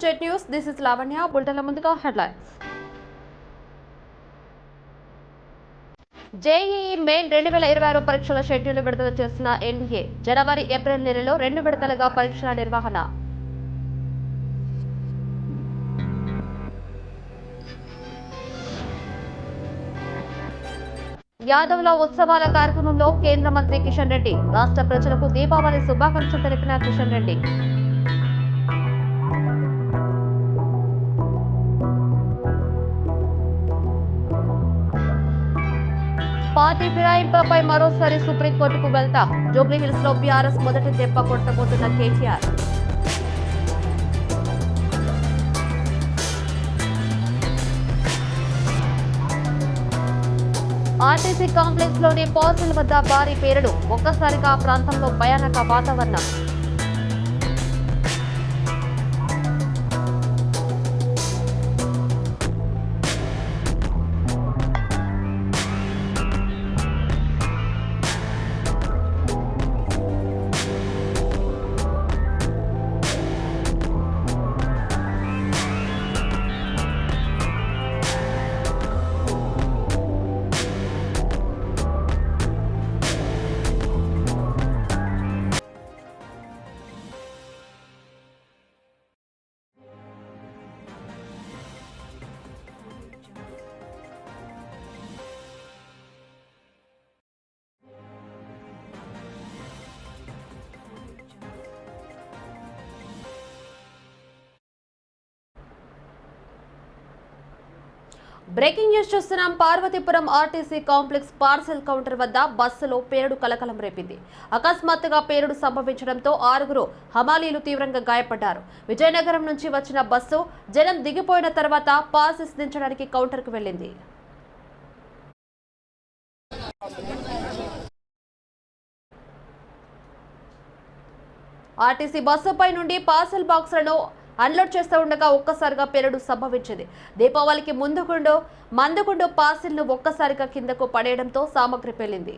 నమస్తే Jet News this is Lavanya బుల్టన్ల ముందుగా headlines JEE main రెండు వేల ఇరవై ఆరు పరీక్షల షెడ్యూల్ విడుదల చేసిన ఎన్ఏ జనవరి ఏప్రిల్ నెలలో రెండు విడతలుగా పరీక్షల నిర్వహణ. యాదవ్ల ఉత్సవాల కార్యక్రమంలో కేంద్ర మంత్రి కిషన్ రెడ్డి రాష్ట్ర ప్రజలకు దీపావళి శుభాకాంక్షలు తెలిపిన కిషన్ రెడ్డి. పార్టీ ఫిరాయింపులపై మరోసారి సుప్రీంకోర్టుకు వెళ్తా. జూబ్లీ హిల్స్లో బీఆర్ఎస్ మొదటి దెబ్బ కొట్టబోతున్న కేటీఆర్. ఆర్టీసీ కాంప్లెక్స్లోని పాసిల్ వద్ద భారీ పేరుడు. ఒక్కసారిగా ఆ ప్రాంతంలో భయానక వాతావరణం. బ్రేకింగ్ న్యూస్ చూస్తున్నాం. Parvathipuram RTC complex parcel counter వద్ద బస్సులో పేరుడు కలకలం రేపింది. అకస్మాత్తుగా పేరుడు సంభవించడంతో ఆరుగురు హమాలీలు తీవ్రంగా గాయపడ్డారు. విజయనగరం నుంచి వచ్చిన బస్సు జనం దిగిపోయిన తర్వాత పాసెస్ దించడానికి కౌంటర్కు వెళ్ళింది. ఆర్టీసీ బస్సుపై నుండి పార్సల్ బాక్సులను అన్లోడ్ చేస్తూ ఉండగా ఒక్కసారిగా పేలుడు సంభవించింది. దీపావళికి ముందుకుండో మందుకుండో పాసిల్ను ఒక్కసారిగా కిందకు పడేయడంతో సామగ్రి పేలింది.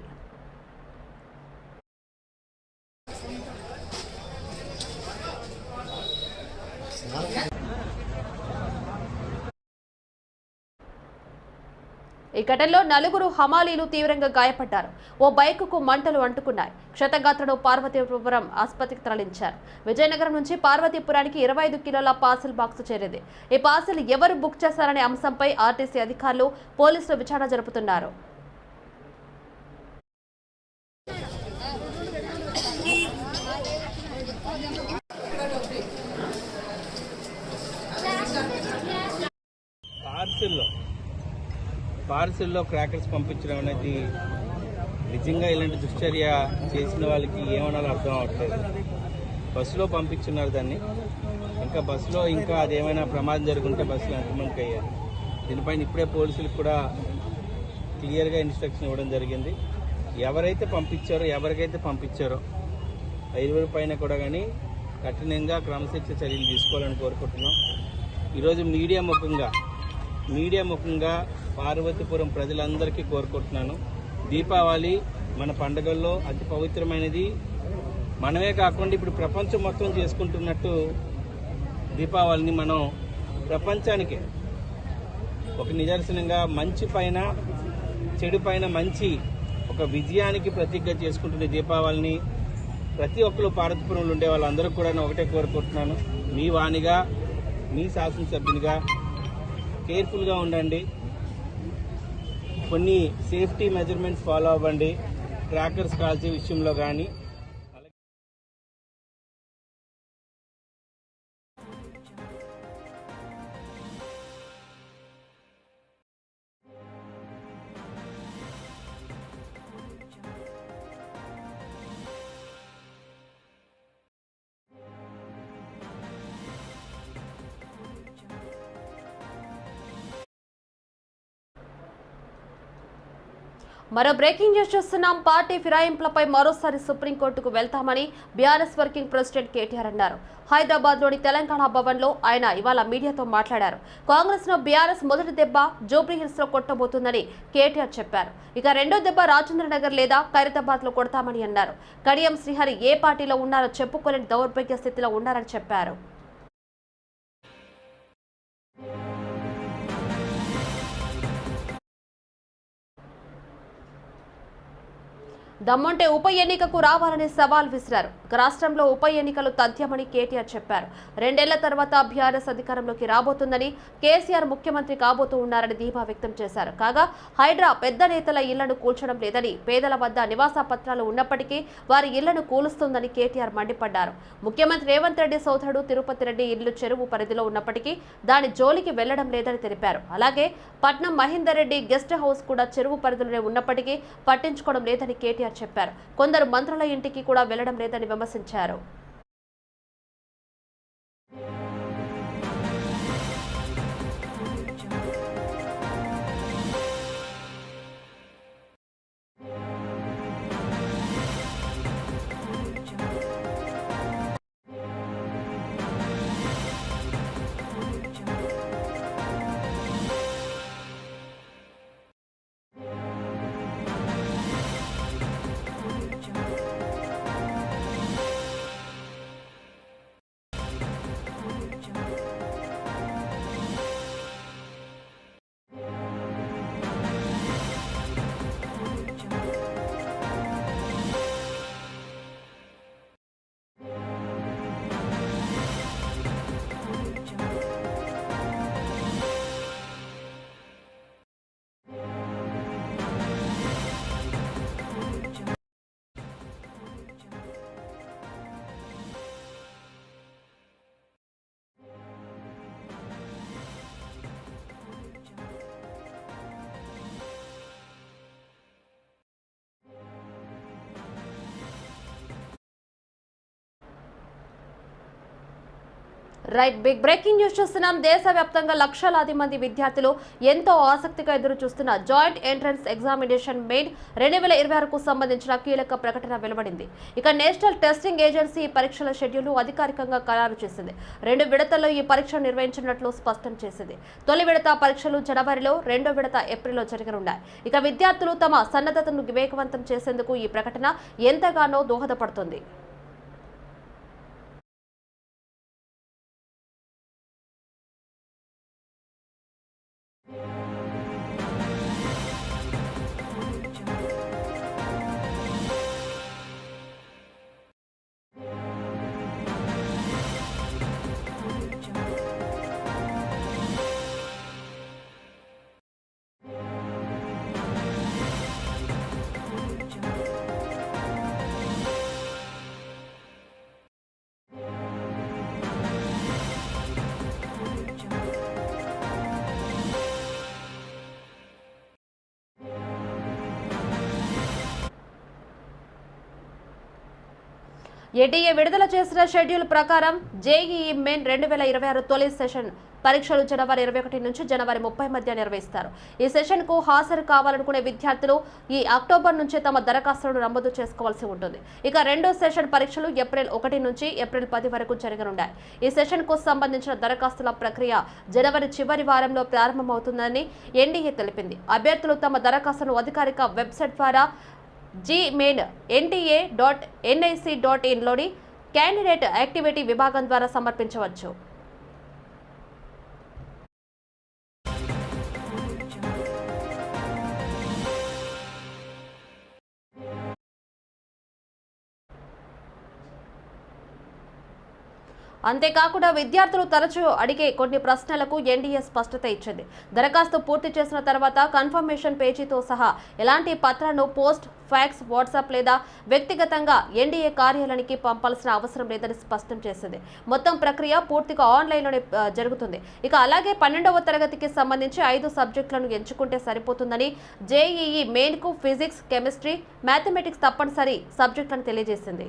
ఈ ఘటనలో నలుగురు హమాలీలు తీవ్రంగా గాయపడ్డారు. ఓ బైకుకు మంటలు అంటుకున్నాయి. క్షతగాత్రను పార్వతీపురం ఆసుపత్రికి తరలించారు. విజయనగరం నుంచి పార్వతీపురానికి ఇరవై ఐదు కిలోల పార్సిల్ బాక్స్ చేరింది. ఈ పార్సిల్ ఎవరు బుక్ చేశారనే అంశంపై ఆర్టీసీ అధికారులు పోలీసులు విచారణ జరుపుతున్నారు పార్సిల్లో పార్సిల్లో క్రాకర్స్ పంపించడం అనేది నిజంగా ఇలాంటి దుశ్చర్య చేసిన వాళ్ళకి ఏమనాలో అర్థం అవట్లేదు బస్సులో పంపించున్నారు దాన్ని. ఇంకా బస్సులో ఇంకా అదేమైనా ప్రమాదం జరుగుంటే బస్సులో ఎంతమందికి అయ్యారు? దీనిపైన ఇప్పుడే పోలీసులకు కూడా క్లియర్గా ఇన్స్ట్రక్షన్ ఇవ్వడం జరిగింది. ఎవరైతే పంపించారో ఎవరికైతే పంపించారో ఐదుగురి పైన కూడా కానీ కఠినంగా క్రమశిక్షణ చర్యలు తీసుకోవాలని కోరుకుంటున్నాం. ఈరోజు మీడియా ముఖంగా మీడియా ముఖంగా పార్వతీపురం ప్రజలందరికీ కోరుకుంటున్నాను. దీపావళి మన పండుగల్లో అతి పవిత్రమైనది. మనమే కాకుండా ఇప్పుడు ప్రపంచం మొత్తం చేసుకుంటున్నట్టు దీపావళిని మనం ప్రపంచానికే ఒక నిదర్శనంగా మంచి పైన చెడు పైన మంచి ఒక విజయానికి ప్రతిజ్ఞ చేసుకుంటున్న దీపావళిని ప్రతి ఒక్కరు పార్వతీపురంలో ఉండే వాళ్ళందరూ కూడా నేను ఒకటే కోరుకుంటున్నాను. మీ వాణిగా మీ శాసనసభ్యునిగా కేర్ఫుల్గా ఉండండి. కొన్ని సేఫ్టీ మెజర్మెంట్స్ ఫాలో అవ్వండి. ట్రాకర్స్ కాల్చే విషయంలో కానీ మరో బ్రేకింగ్ న్యూస్ చూస్తున్నాం. పార్టీ ఫిరాయింపులపై మరోసారి సుప్రీంకోర్టుకు వెళ్తామని బీఆర్ఎస్ వర్కింగ్ ప్రెసిడెంట్ కేటీఆర్ అన్నారు. హైదరాబాద్లోని తెలంగాణ భవన్లో ఆయన ఇవాళ మీడియాతో మాట్లాడారు. కాంగ్రెస్ను బీఆర్ఎస్ మొదటి దెబ్బ జూబ్లీహిల్స్లో కొట్టబోతుందని కేటీఆర్ చెప్పారు. ఇక రెండో దెబ్బ రాజేంద్రనగర్ లేదా ఖైరతాబాద్లో కొడతామని అన్నారు. కడియం శ్రీహరి ఏ పార్టీలో ఉన్నారో చెప్పుకోలేని దౌర్భాగ్య స్థితిలో ఉన్నారని చెప్పారు. దమ్ముంటే ఉప ఎన్నికకు రావాలని సవాల్ విసిరారు. రాష్ట్రంలో ఉప ఎన్నికలు తథ్యమని కేటీఆర్ చెప్పారు. రెండేళ్ళ తర్వాత బీఆర్ఎస్ అధికారంలోకి రాబోతుందని కేసీఆర్ ముఖ్యమంత్రి కాబోతూ ఉన్నారని ధీమా వ్యక్తం చేశారు. కాగా హైడ్రా పెద్ద నేతల ఇళ్ళను కూల్చడం లేదని పేదల వద్ద నివాస పత్రాలు ఉన్నప్పటికీ వారి ఇళ్ళను కూలుస్తుందని కేటీఆర్ మండిపడ్డారు. ముఖ్యమంత్రి రేవంత్ రెడ్డి సోదరుడు తిరుపతి రెడ్డి ఇల్లు చెరువు పరిధిలో ఉన్నప్పటికీ దాని జోలికి వెళ్ళడం లేదని తెలిపారు. అలాగే పట్నం మహేందర్ రెడ్డి గెస్ట్ హౌస్ కూడా చెరువు పరిధిలోనే ఉన్నప్పటికీ పట్టించుకోవడం లేదని కేటీఆర్ చెప్పారు. కొందరు మంత్రుల ఇంటికి కూడా వెళ్ళడం లేదని విమర్శించారు. రైట్ బిగ్ బ్రేకింగ్ న్యూస్ చూస్తున్నాం. దేశవ్యాప్తంగా లక్షలాది మంది విద్యార్థులు ఎంతో ఆసక్తిగా ఎదురు చూస్తున్న జాయింట్ ఎంట్రన్స్ ఎగ్జామినేషన్ మెయిన్ రెండు వేల ఇరవై ఆరుకు సంబంధించిన కీలక ప్రకటన వెలువడింది. ఇక నేషనల్ టెస్టింగ్ ఏజెన్సీ ఈ పరీక్షల షెడ్యూల్ అధికారికంగా ఖరారు చేసింది. రెండు విడతల్లో ఈ పరీక్ష నిర్వహించినట్లు స్పష్టం చేసింది. తొలి విడత పరీక్షలు జనవరిలో రెండో విడత ఏప్రిల్లో జరగనున్నాయి. ఇక విద్యార్థులు తమ సన్నద్ధతను వివేకవంతం చేసేందుకు ఈ ప్రకటన ఎంతగానో దోహదపడుతుంది. ఎన్టీఏ విడుదల చేసిన షెడ్యూల్ ప్రకారం జేఈఈ మెయిన్ రెండు వేల ఇరవై ఆరు తొలి సెషన్ పరీక్షలు జనవరి ఇరవై ఒకటి నుంచి జనవరి ముప్పై మధ్య నిర్వహిస్తారు. ఈ సెషన్కు హాజరు కావాలనుకునే విద్యార్థులు ఈ అక్టోబర్ నుంచే తమ దరఖాస్తులను నమోదు చేసుకోవాల్సి ఉంటుంది. ఇక రెండో సెషన్ పరీక్షలు ఏప్రిల్ ఒకటి నుంచి ఏప్రిల్ పది వరకు జరగనున్నాయి. ఈ సెషన్కు సంబంధించిన దరఖాస్తుల ప్రక్రియ జనవరి చివరి వారంలో ప్రారంభమవుతుందని ఎన్డీఏ తెలిపింది. అభ్యర్థులు తమ దరఖాస్తును అధికారిక వెబ్సైట్ ద్వారా JEE main NTA dot NIC dot ఇన్లోని candidate activity విభాగం ద్వారా సమర్పించవచ్చు. అంతేకాకుండా విద్యార్థులు తరచూ అడిగే కొన్ని ప్రశ్నలకు ఎన్డీఏ స్పష్టత ఇచ్చింది. దరఖాస్తు పూర్తి చేసిన తర్వాత కన్ఫర్మేషన్ పేజీతో సహా ఎలాంటి పత్రాలను పోస్ట్ ఫ్యాక్స్ వాట్సాప్ లేదా వ్యక్తిగతంగా ఎన్డీఏ కార్యాలయానికి పంపాల్సిన అవసరం లేదని స్పష్టం చేసింది. మొత్తం ప్రక్రియ పూర్తిగా ఆన్లైన్లోనే జరుగుతుంది. ఇక అలాగే పన్నెండవ తరగతికి సంబంధించి ఐదు సబ్జెక్టులను ఎంచుకుంటే సరిపోతుందని జేఈఈ మెయిన్కు ఫిజిక్స్ కెమిస్ట్రీ మ్యాథమెటిక్స్ తప్పనిసరి సబ్జెక్టులను తెలియజేసింది.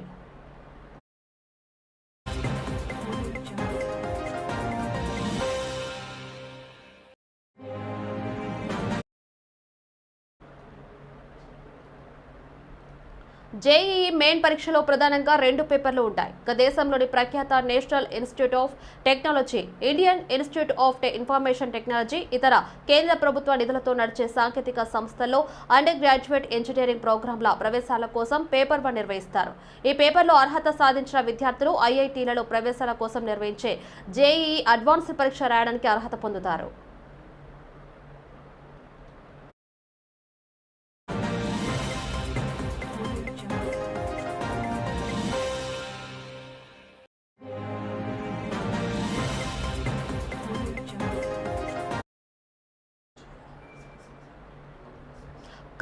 జేఈఈ మెయిన్ పరీక్షలో ప్రధానంగా రెండు పేపర్లు ఉంటాయి. ఇక దేశంలోని ప్రఖ్యాత National Institute of Technology Indian Institute of Information Technology ఇతర కేంద్ర ప్రభుత్వ నిధులతో నడిచే సాంకేతిక సంస్థల్లో అండర్ గ్రాడ్యుయేట్ ఇంజనీరింగ్ ప్రోగ్రాంల ప్రవేశాల కోసం పేపర్ వన్ నిర్వహిస్తారు. ఈ పేపర్లో అర్హత సాధించిన విద్యార్థులు ఐఐటీలలో ప్రవేశాల కోసం నిర్వహించే జేఈఈ అడ్వాన్స్డ్ పరీక్ష రాయడానికి అర్హత పొందుతారు.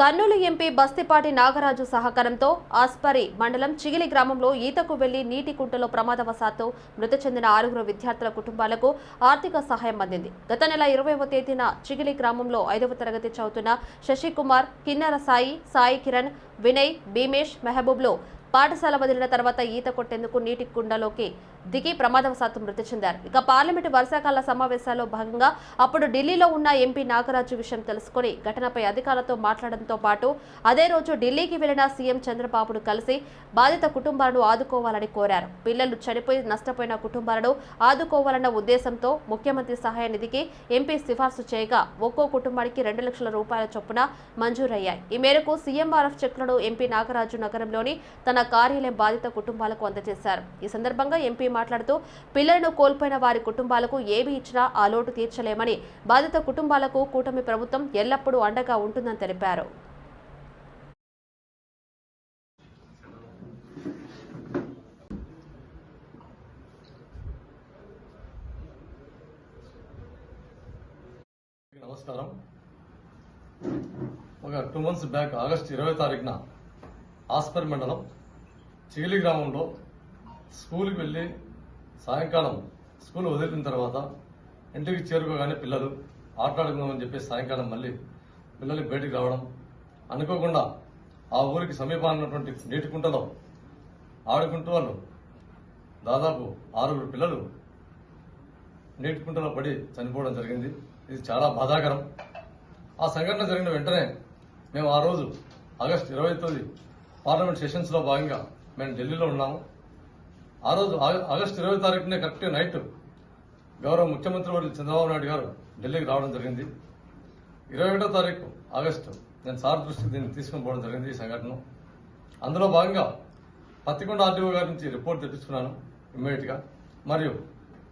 కర్నూలు ఎంపీ బస్తిపాటి నాగరాజు సహకారంతో ఆస్పరి మండలం చిగిలి గ్రామంలో ఈతకు వెళ్ళి నీటి కుంటలో ప్రమాదవశాత్తు మృతి చెందిన ఆరుగురు విద్యార్థుల కుటుంబాలకు ఆర్థిక సహాయం అందింది. గత నెల ఇరవైవ తేదీన చిగిలి గ్రామంలో ఐదవ తరగతి చదువుతున్న శశికుమార్ కిన్నెర సాయి సాయి కిరణ్ వినయ్ భీమేష్ మెహబూబ్లో పాఠశాల వదిలిన తర్వాత ఈత కొట్టేందుకు నీటి కుండలోకి దిగి ప్రమాదవశాత్తు మృతి చెందారు. ఇక పార్లమెంటు వర్షాకాల సమావేశాల్లో భాగంగా అప్పుడు ఢిల్లీలో ఉన్న ఎంపీ నాగరాజు విషయం తెలుసుకుని ఘటనపై అధికారులతో మాట్లాడడంతో పాటు అదే రోజు ఢిల్లీకి వెళ్ళిన సీఎం చంద్రబాబును కలిసి బాధిత కుటుంబాలను ఆదుకోవాలని కోరారు. పిల్లలు చనిపోయి నష్టపోయిన కుటుంబాలను ఆదుకోవాలన్న ఉద్దేశంతో ముఖ్యమంత్రి సహాయ నిధికి ఎంపీ సిఫార్సు చేయగా ఒక్కో కుటుంబానికి రెండు లక్షల రూపాయల చొప్పున మంజూరయ్యాయి. ఈ మేరకు సీఎంఆర్ఎఫ్ చెక్లను ఎంపీ నాగరాజు నగరంలోని తన కార్యాలయం బాధిత కుటుంబాలకు అందజేశారు. ఈ సందర్భంగా ఎంపీ మాట్లాడుతూ పిల్లలను కోల్పోయిన వారి కుటుంబాలకు ఏమి ఇచ్చినా ఆ లోటు తీర్చలేమని బాధిత కుటుంబాలకు కూటమి ప్రభుత్వం ఎల్లప్పుడూ అండగా ఉంటుందని తెలిపారు. నమస్కారం. ఒక టూ మంత్స్ బ్యాక్ ఆగస్ట్ ఇరవై తారీఖున ఆస్పర్ మండలం చిగిలి గ్రామంలో స్కూల్కి వెళ్ళి సాయంకాలం స్కూల్ వదిలిన తర్వాత ఇంటికి చేరుకోగానే పిల్లలు ఆటలాడుకుందామని చెప్పి సాయంకాలం మళ్ళీ పిల్లలు బయటికి రావడం అనుకోకుండా ఆ ఊరికి సమీపాన ఉన్నటువంటి నీటి కుంటలో ఆడుకుంటూ వాళ్ళు దాదాపు ఆరుగురు పిల్లలు నీటి కుంటలో పడి చనిపోవడం జరిగింది. ఇది చాలా బాధాకరం. ఆ సంఘటన జరిగిన వెంటనే మేము ఆ రోజు ఆగస్ట్ ఇరవై తొమ్మిది పార్లమెంట్ సెషన్స్లో భాగంగా మేము ఢిల్లీలో ఉన్నాము. ఆ రోజు ఆగస్టు ఆగస్ట్ ఇరవై తారీఖునే కరెక్ట్ నైట్ గౌరవ ముఖ్యమంత్రి వారి చంద్రబాబు నాయుడు గారు ఢిల్లీకి రావడం జరిగింది. ఇరవై ఒకటో తారీఖు ఆగస్టు నేను సార్ దృష్టికి దీన్ని తీసుకుని పోవడం జరిగింది ఈ సంఘటన అందులో భాగంగా పత్తికొండ ఆర్టీఓ గారి నుంచి రిపోర్ట్ తెప్పించుకున్నాను ఇమ్మీడియట్గా. మరియు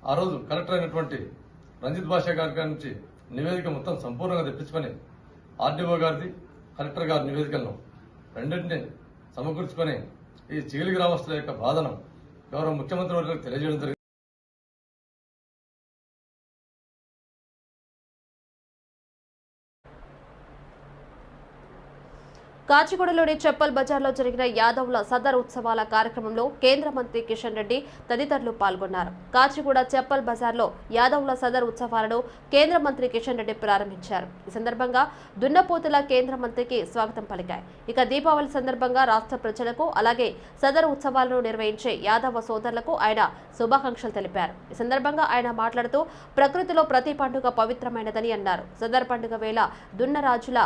ఆ రోజు కలెక్టర్ అయినటువంటి రంజిత్ భాషా గారి గారి నుంచి నివేదిక మొత్తం సంపూర్ణంగా తెప్పించుకొని ఆర్డీఓ గారిది కలెక్టర్ గారి నివేదికలను రెండింటిని సమకూర్చుకొని ఈ చిగిలి గ్రామస్తుల యొక్క బాధను గౌరవ ముఖ్యమంత్రి వర్గాలకు తెలియజేయడం జరిగింది కాచిగూడలోని చెప్పల్ బజార్లో జరిగిన యాదవ్ల సదర్ ఉత్సవాల కార్యక్రమంలో కేంద్ర మంత్రి కిషన్ రెడ్డి తదితరులు పాల్గొన్నారు. కాచిగూడ చెప్పల్ బజార్లో యాదవ్ల సదర్ ఉత్సవాలను కేంద్ర మంత్రి కిషన్ రెడ్డి ప్రారంభించారు. ఈ సందర్భంగా దున్నపోతుల కేంద్ర మంత్రికి స్వాగతం పలికాయి. ఇక దీపావళి సందర్భంగా రాష్ట్ర ప్రజలకు అలాగే సదర్ ఉత్సవాలను నిర్వహించే యాదవ సోదరులకు ఆయన శుభాకాంక్షలు తెలిపారు. ఈ సందర్భంగా ఆయన మాట్లాడుతూ ప్రకృతిలో ప్రతి పండుగ పవిత్రమైనదని అన్నారు. సదర్ పండుగ వేళ దున్నరాజుల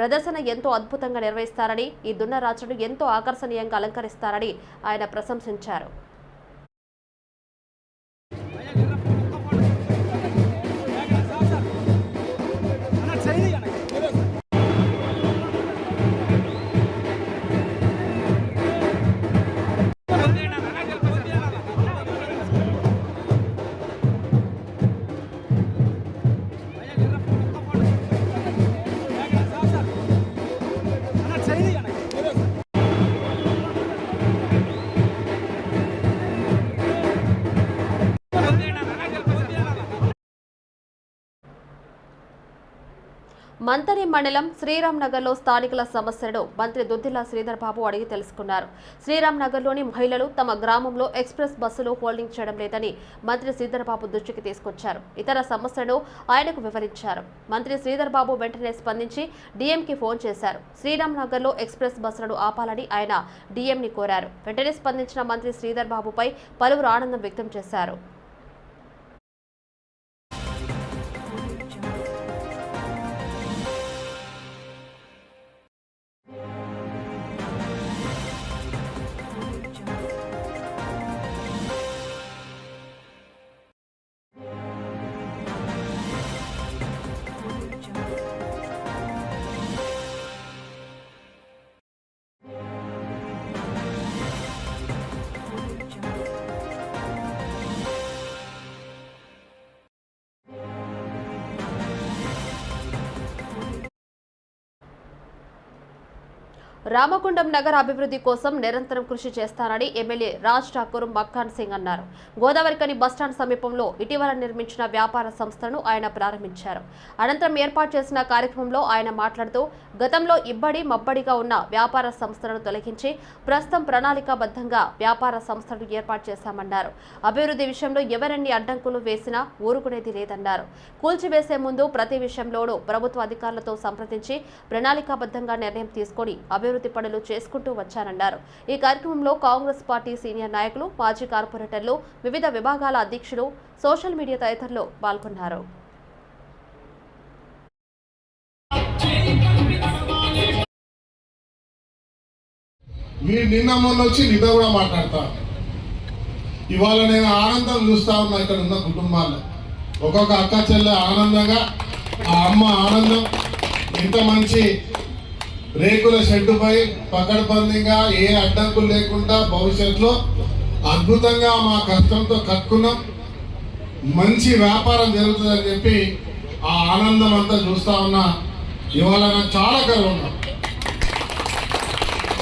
ప్రదర్శన ఎంతో అద్భుతంగా నిర్వహిస్తారని ఈ దున్నరాజును ఎంతో ఆకర్షణీయంగా అలంకరిస్తారని ఆయన ప్రశంసించారు. మంతరి మండలం శ్రీరామ్నగర్లో స్థానికుల సమస్యలను మంత్రి దుద్దిల్ల శ్రీధర్ బాబు అడిగి తెలుసుకున్నారు. శ్రీరామ్ నగర్లోని మహిళలు తమ గ్రామంలో ఎక్స్ప్రెస్ బస్సులు హోల్డింగ్ చేయడం లేదని మంత్రి శ్రీధర్ బాబు దృష్టికి తీసుకొచ్చారు. ఇతర సమస్యలను ఆయనకు వివరించారు. మంత్రి శ్రీధర్ బాబు వెంటనే స్పందించి డీఎంకి ఫోన్ చేశారు. శ్రీరామ్ నగర్లో ఎక్స్ప్రెస్ బస్సులను ఆపాలని ఆయన డీఎంని కోరారు. వెంటనే స్పందించిన మంత్రి శ్రీధర్ బాబుపై పలువురు ఆనందం వ్యక్తం చేశారు. రామకుండం నగర అభివృద్ధి కోసం నిరంతరం కృషి చేస్తానని ఎమ్మెల్యే రాజ్ ఠాకూర్ మక్కాన్ సింగ్ అన్నారు. గోదావరికని బస్టాండ్ సమీపంలో ఇటీవల నిర్మించిన వ్యాపార సంస్థను ఆయన ప్రారంభించారు. అనంతరం ఏర్పాటు చేసిన కార్యక్రమంలో ఆయన మాట్లాడుతూ గతంలో ఇబ్బడి మబ్బడిగా ఉన్న వ్యాపార సంస్థలను తొలగించి ప్రస్తుతం ప్రణాళికాబద్ధంగా వ్యాపార సంస్థలు ఏర్పాటు చేశామన్నారు. అభివృద్ధి విషయంలో ఎవరన్ని అడ్డంకులు వేసినా ఊరుకునేది లేదన్నారు. కూల్చివేసే ముందు ప్రతి విషయంలోనూ ప్రభుత్వ అధికారులతో సంప్రదించి ప్రణాళికాబద్ధంగా నిర్ణయం తీసుకొని అభివృద్ధి అభివృద్ధి పనులు చేసుకుంటూ వచ్చానన్నారు ఈ కార్యక్రమంలో కాంగ్రెస్ పార్టీ సీనియర్ నాయకులు మాజీ కార్పొరేటర్లు వివిధ విభాగాల అధ్యక్షులు సోషల్ మీడియా తదితరులు పాల్గొన్నారు. మీరు నిన్న మొన్న వచ్చి నిన్న కూడా మాట్లాడతా. ఇవాళ నేను ఆనందం చూస్తా ఉన్నా ఇక్కడ ఉన్న కుటుంబాల్లో ఒక్కొక్క అక్క చెల్లె ఆనందంగా ఆ అమ్మ ఆనందం. ఇంత మంచి రేకుల షెడ్డుపై పకడ్బందీగా ఏ అడ్డంకులు లేకుండా భవిష్యత్తులో అద్భుతంగా మా కష్టంతో కట్టుకున్నాం. మంచి వ్యాపారం జరుగుతుందని చెప్పి ఆ ఆనందం అంతా చూస్తా ఉన్నా. ఇవాళ నాకు చాలా గర్వంగా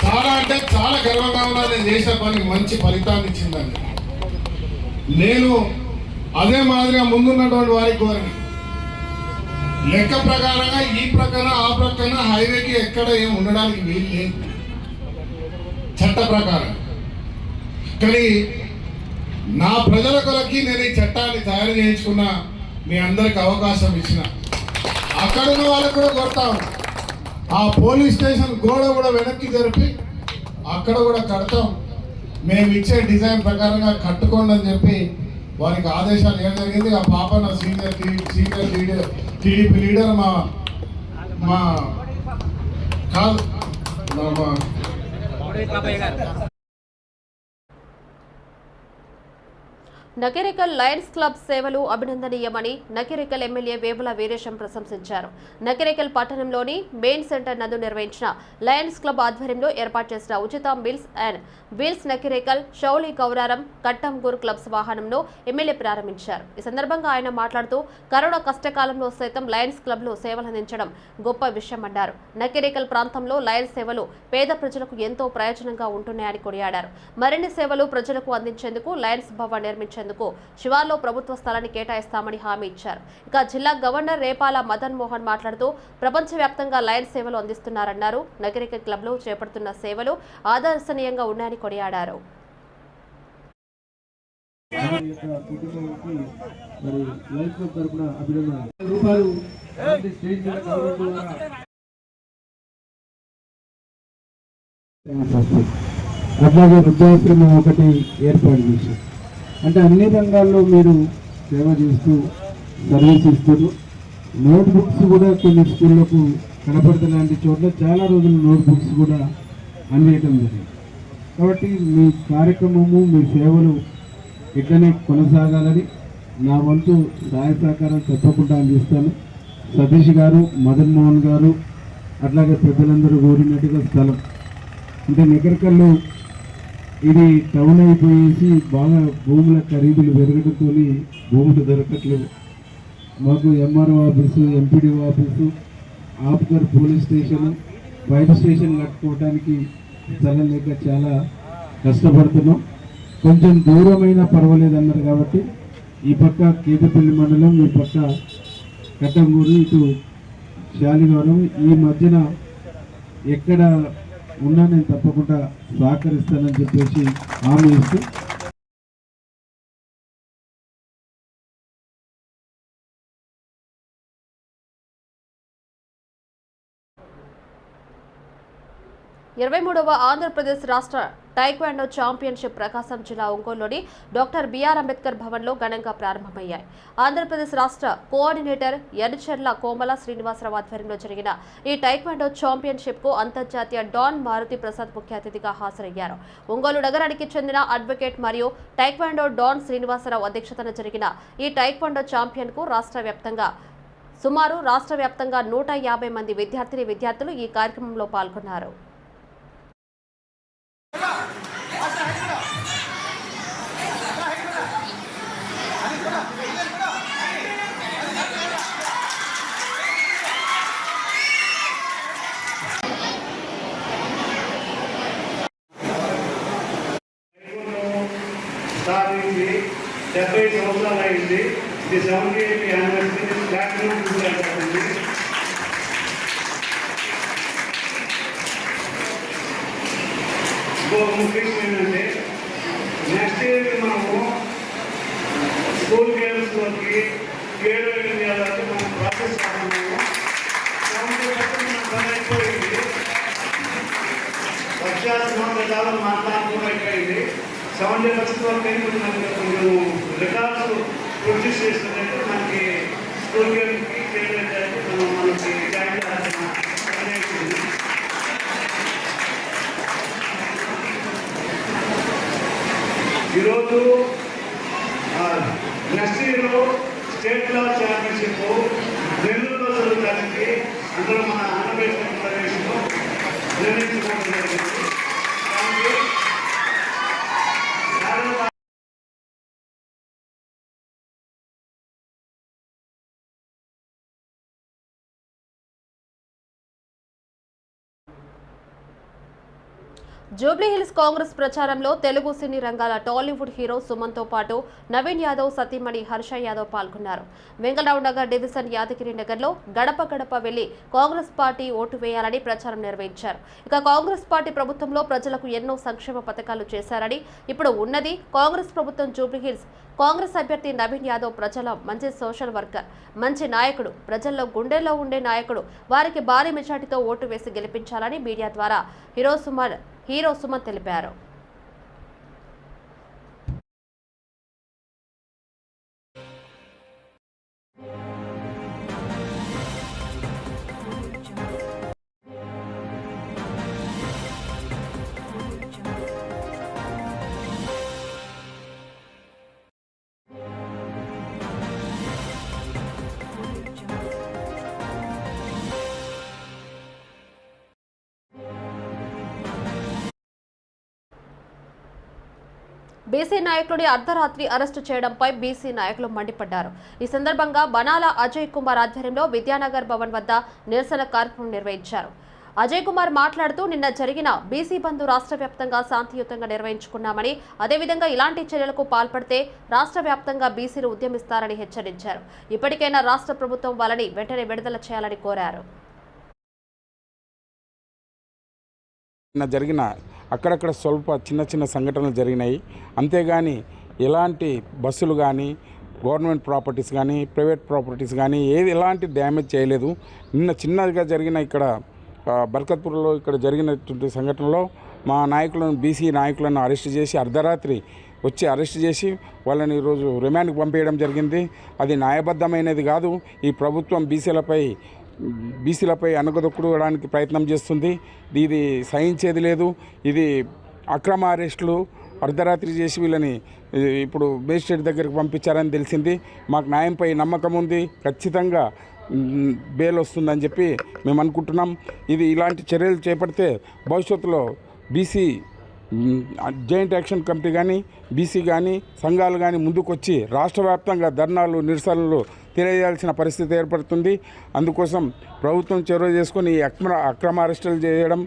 చాలా అంటే చాలా గర్వంగా ఉన్నా నేను చేసిన పని మంచి ఫలితాన్ని ఇచ్చిందని. నేను అదే మాదిరిగా ముందున్నటువంటి వారికి కోరిని లెక్క ప్రకారంగా ఈ ప్రక్కన ఆ ప్రక్కన హైవేకి ఎక్కడ ఏం ఉండడానికి వీలు లేదు. చట్ట ప్రకారం. కానీ నా ప్రజల కొరకి నేను ఈ చట్టాన్ని తయారు చేయించుకున్న మీ అందరికి అవకాశం ఇచ్చిన. అక్కడ ఉన్న వాళ్ళకు కూడా కొడతా ఆ పోలీస్ స్టేషన్ గోడ కూడా వెనక్కి జరిపి అక్కడ కూడా కడతాం. మేము ఇచ్చే డిజైన్ ప్రకారంగా కట్టుకోండి అని చెప్పి వారికి ఆదేశాలు ఏం జరిగింది. ఆ పాప నా senior senior leader TDP leader మా మా కాదు మా- నకిరేకల్ లయన్స్ క్లబ్ సేవలు అభినందనీయమని నకిరేకల్ ఎమ్మెల్యే వేముల వీరేశం ప్రశంసించారు. నకిరేకల్ పట్టణంలోని మెయిన్ సెంటర్ నందు నిర్వహించిన లయన్స్ క్లబ్ ఆధ్వర్యంలో ఏర్పాటు చేసిన ఉచిత మిల్స్ అండ్ వీల్స్ నకిరేకల్ షౌలి కౌరారం కట్టంగూర్ క్లబ్స్ వాహనంలో ఎమ్మెల్యే ప్రారంభించారు. ఈ సందర్భంగా ఆయన మాట్లాడుతూ కరోనా కష్టకాలంలో సైతం లయన్స్ క్లబ్లు సేవలు అందించడం గొప్ప విషయమన్నారు నకిరేకల్ ప్రాంతంలో లయన్స్ సేవలు పేద ప్రజలకు ఎంతో ప్రయోజనంగా ఉంటున్నాయని కొనియాడారు. మరిన్ని సేవలు ప్రజలకు అందించేందుకు లయన్స్ భవన్ నిర్మించేందుకు శివార్లో ప్రభుత్వ స్థలాన్ని కేటాయిస్తామని హామీ ఇచ్చారు. ఇక జిల్లా గవర్నర్ రేపాల మదన్ మోహన్ మాట్లాడుతూ ప్రపంచవ్యాప్తంగా లయన్ సేవలు అందిస్తున్నారన్నారు. నగరిక క్లబ్లు చేపడుతున్న సేవలు ఆదర్శనీయంగా ఉన్నాయని కొనియాడారు. అట్లాగే వృద్ధాశ్రమం ఒకటి ఏర్పాటు చేశారు. అంటే అన్ని రంగాల్లో మీరు సేవ చేస్తూ సర్వీస్ ఇస్తారు నోట్ బుక్స్ కూడా కొన్ని స్కూళ్ళకు కనపడత లాంటి చోట్ల చాలా రోజులు నోట్ బుక్స్ కూడా అందించడం జరిగింది. కాబట్టి మీ కార్యక్రమము మీ సేవలు ఇట్లనే కొనసాగాలని నా వంతు సహాయ సహకారం తప్పకుండా అందిస్తాను. సతీష్ గారు మదన్ మోహన్ గారు అట్లాగే పెద్దలందరూ కోరినట్టుగా స్థలం. అంటే నికరికల్లో ఇది టౌన్ అయిపోయేసి బాగా భూముల ఖరీదులు పెరగడంతో భూములు దొరకట్లేదు. మాకు ఎంఆర్ఓ ఆఫీసు ఎంపీడీ ఆఫీసు ఆప్కర్ పోలీస్ స్టేషన్ ఫైర్ స్టేషన్ కట్టుకోవడానికి స్థలం లేక చాలా కష్టపడుతున్నాం. కొంచెం దూరమైన పర్వాలేదు అన్నారు కాబట్టి ఈ పక్క కేతపల్లి మండలం ఈ పక్క కట్టంగూరు ఇటు శాలిగౌరం. ఈ మధ్యన ఎక్కడ ఉన్నా నేను తప్పకుండా సహకరిస్తానని చెప్పేసి హామీ ఇస్తూ ఇరవై మూడవ ఆంధ్రప్రదేశ్ రాష్ట్ర టైక్వాండో ఛాంపియన్షిప్ ప్రకాశం జిల్లా ఒంగోలులోని డాక్టర్ బిఆర్ అంబేద్కర్ భవన్లో ఘనంగా ప్రారంభమయ్యాయి. ఆంధ్రప్రదేశ్ రాష్ట్ర కోఆర్డినేటర్ ఎర్చర్ల కోమల శ్రీనివాసరావు ఆధ్వర్యంలో జరిగిన ఈ టైక్వాండో ఛాంపియన్షిప్కు అంతర్జాతీయ డాన్ మారుతి ప్రసాద్ ముఖ్య అతిథిగా హాజరయ్యారు. ఒంగోలు నగరానికి చెందిన అడ్వకేట్ మరియు టైక్వాండో డాన్ శ్రీనివాసరావు అధ్యక్షతన జరిగిన ఈ టైక్వాండో ఛాంపియన్కు రాష్ట్ర వ్యాప్తంగా సుమారు రాష్ట్ర వ్యాప్తంగా నూట యాభై మంది విద్యార్థిని విద్యార్థులు ఈ కార్యక్రమంలో పాల్గొన్నారు ఇది seventy eighth anniversary platinum jubilee ఇంకొక ఏంటంటే నెక్స్ట్ ఇయర్ మనము స్కూల్ గేమ్స్లోకి ఏడు ఇండియాలోకి మనం ప్రాసెస్ చేస్తున్నాము సెవెంటీ పర్సెంట్ మన పని అయిపోయింది చాలా మాట్లాడుతూ అయిపోయింది సెవెంటీ పర్సెంట్ వరకు కొంచెం రికార్డ్స్ ప్రొడ్యూస్ చేస్తున్నాం ఈరోజు next year state level championship నెల్లూరులో జరుగుతానికి అందులో మన జూబ్లీహిల్స్ కాంగ్రెస్ ప్రచారంలో తెలుగు సినీ రంగాల టాలీవుడ్ హీరో సుమన్తో పాటు నవీన్ యాదవ్ సతీమణి హర్ష యాదవ్ పాల్గొన్నారు. వెంగళరావు నగర్ డివిజన్ యాదగిరి నగర్లో గడప గడప వెళ్ళి కాంగ్రెస్ పార్టీ ఓటు వేయాలని ప్రచారం నిర్వహించారు. ఇక కాంగ్రెస్ పార్టీ ప్రభుత్వంలో ప్రజలకు ఎన్నో సంక్షేమ పథకాలు చేశారని ఇప్పుడు ఉన్నది కాంగ్రెస్ ప్రభుత్వం జూబ్లీహిల్స్ కాంగ్రెస్ అభ్యర్థి నవీన్ యాదవ్ ప్రజల మంచి సోషల్ వర్కర్. మంచి నాయకుడు ప్రజల్లో గుండెల్లో ఉండే నాయకుడు. వారికి భారీ మెజార్టీతో ఓటు వేసి గెలిపించాలని మీడియా ద్వారా హీరో సుమన్ హీరో సుమన్ తెలిపారు. బీసీ నాయకుడిని అర్ధరాత్రి అరెస్టు చేయడంపై బీసీ నాయకులు మండిపడ్డారు. ఈ సందర్భంగా బనాల అజయ్ కుమార్ ఆధ్వర్యంలో విద్యానగర్ భవన్ వద్ద నిరసన కార్యక్రమం నిర్వహించారు. అజయ్ కుమార్ మాట్లాడుతూ నిన్న జరిగిన బీసీ బంధు రాష్ట్ర వ్యాప్తంగా శాంతియుతంగా నిర్వహించుకున్నామని అదేవిధంగా ఇలాంటి చర్యలకు పాల్పడితే రాష్ట్ర వ్యాప్తంగా బీసీలు ఉద్యమిస్తారని హెచ్చరించారు. ఇప్పటికైనా రాష్ట్ర ప్రభుత్వం వాళ్ళని వెంటనే విడుదల చేయాలని కోరారు. జరిగిన అక్కడక్కడ స్వల్ప చిన్న చిన్న సంఘటనలు జరిగినాయి. అంతేగాని ఎలాంటి బస్సులు కానీ గవర్నమెంట్ ప్రాపర్టీస్ కానీ ప్రైవేట్ ప్రాపర్టీస్ కానీ ఏది ఎలాంటి డ్యామేజ్ చేయలేదు. నిన్న చిన్నదిగా జరిగిన ఇక్కడ బర్కత్పూర్లో ఇక్కడ జరిగినటువంటి సంఘటనలో మా నాయకులను బీసీ నాయకులను అరెస్ట్ చేసి అర్ధరాత్రి వచ్చి అరెస్ట్ చేసి వాళ్ళని ఈరోజు రిమాండ్కి పంపేయడం జరిగింది. అది న్యాయబద్ధమైనది కాదు. ఈ ప్రభుత్వం బీసీలపై బీసీలపై అనగదొక్కడానికి ప్రయత్నం చేస్తుంది. ఇది సహించేది లేదు. ఇది అక్రమ అరెస్టులు అర్ధరాత్రి చేసి వీళ్ళని ఇప్పుడు మేజిస్ట్రేట్ దగ్గరికి పంపించారని తెలిసింది. మాకు న్యాయంపై నమ్మకం ఉంది. ఖచ్చితంగా బేల్ బెయిల్ వస్తుందని చెప్పి మేము అనుకుంటున్నాం. ఇది ఇలాంటి చర్యలు చేపడితే భవిష్యత్తులో బీసీ జాయింట్ యాక్షన్ కమిటీ కానీ బీసీ కానీ సంఘాలు కానీ ముందుకొచ్చి రాష్ట్ర వ్యాప్తంగా ధర్నాలు నిరసనలు తెలియజేయాల్సిన పరిస్థితి ఏర్పడుతుంది. అందుకోసం ప్రభుత్వం చొరవ చేసుకొని అక్రమ అక్రమ అరెస్టులు చేయడం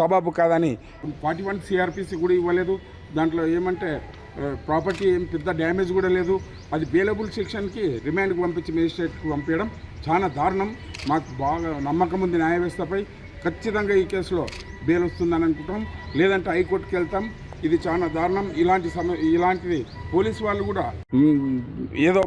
సబాబు కాదని ఫార్టీ వన్ సిఆర్పిసి కూడా ఇవ్వలేదు. దాంట్లో ఏమంటే ప్రాపర్టీ ఏం పెద్ద డ్యామేజ్ కూడా లేదు. అది బేలబుల్ సెక్షన్కి రిమాండ్కి పంపించి మేజిస్ట్రేట్కి పంపించడం చాలా దారుణం. మాకు బాగా నమ్మకం ఉంది న్యాయ వ్యవస్థపై. ఖచ్చితంగా ఈ కేసులో బెయిల్ వస్తుందని అనుకుంటాం. లేదంటే హైకోర్టుకి వెళ్తాం. ఇది చాలా దారుణం. ఇలాంటి సమ ఇలాంటిది పోలీసు వాళ్ళు కూడా ఏదో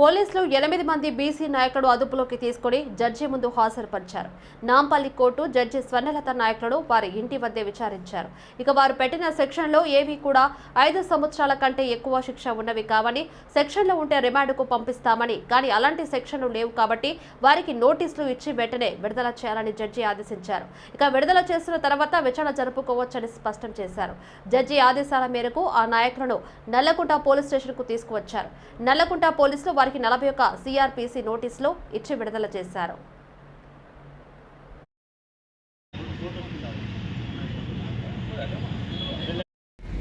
పోలీసులు ఎనిమిది మంది బీసీ నాయకులు అదుపులోకి తీసుకుని జడ్జి ముందు హాజరుపరిచారు. నాంపల్లి కోర్టు జడ్జి స్వర్ణలత నాయకులను వారి ఇంటి వద్దే విచారించారు. ఇక వారు పెట్టిన సెక్షన్లో ఏవి కూడా ఐదు సంవత్సరాల కంటే ఎక్కువ శిక్ష ఉన్నవి కావని సెక్షన్లో ఉంటే రిమాండ్కు పంపిస్తామని కానీ అలాంటి సెక్షన్లు లేవు కాబట్టి వారికి నోటీసులు ఇచ్చి వెంటనే విడుదల చేయాలని జడ్జి ఆదేశించారు. ఇక విడుదల చేసిన తర్వాత విచారణ జరుపుకోవచ్చని స్పష్టం చేశారు. జడ్జి ఆదేశాల మేరకు ఆ నాయకులను నల్లకుంట పోలీస్ స్టేషన్కు తీసుకువచ్చారు. నల్లకుంట పోలీసులు వారికి నలభై ఒక్క సిఆర్పిసి నోటీసులు ఇచ్చి విడుదల చేశారు.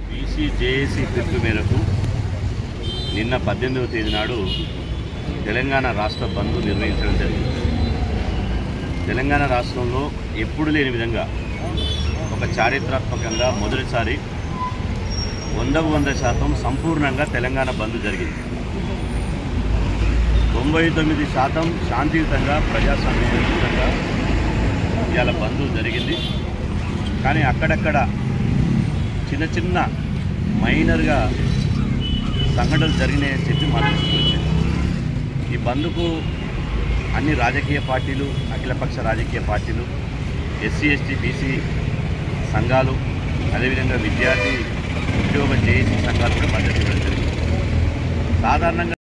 బీసీ జేఏసీ పిలుపు మేరకు నిన్న పద్దెనిమిదవ తేదీ నాడు తెలంగాణ రాష్ట్ర బంద్ నిర్వహించడం జరిగింది. తెలంగాణ రాష్ట్రంలో ఎప్పుడు లేని విధంగా ఒక చారిత్రాత్మకంగా మొదటిసారి వందకు వంద శాతం సంపూర్ణంగా తెలంగాణ బంద్ జరిగింది. తొంభై తొమ్మిది శాతం శాంతియుతంగా ప్రజాస్వామ్యయుతంగా ఇవాళ బంద్ జరిగింది. కానీ అక్కడక్కడ చిన్న చిన్న మైనర్గా సంఘటనలు జరిగినాయని చెప్పి మా ఈ బంద్కు అన్ని రాజకీయ పార్టీలు అఖిలపక్ష రాజకీయ పార్టీలు ఎస్సీ ఎస్టీ బీసీ సంఘాలు అదేవిధంగా విద్యార్థి ఉద్యోగ జేఏసీ సంఘాలు కూడా మద్దతు ఇవ్వడం జరిగింది. సాధారణంగా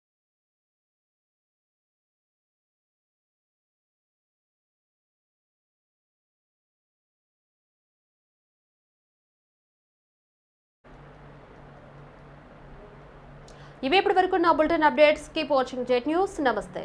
ఇవి ఇప్పటి వరకు నా bulletin updates keep watching jet news. నమస్తే.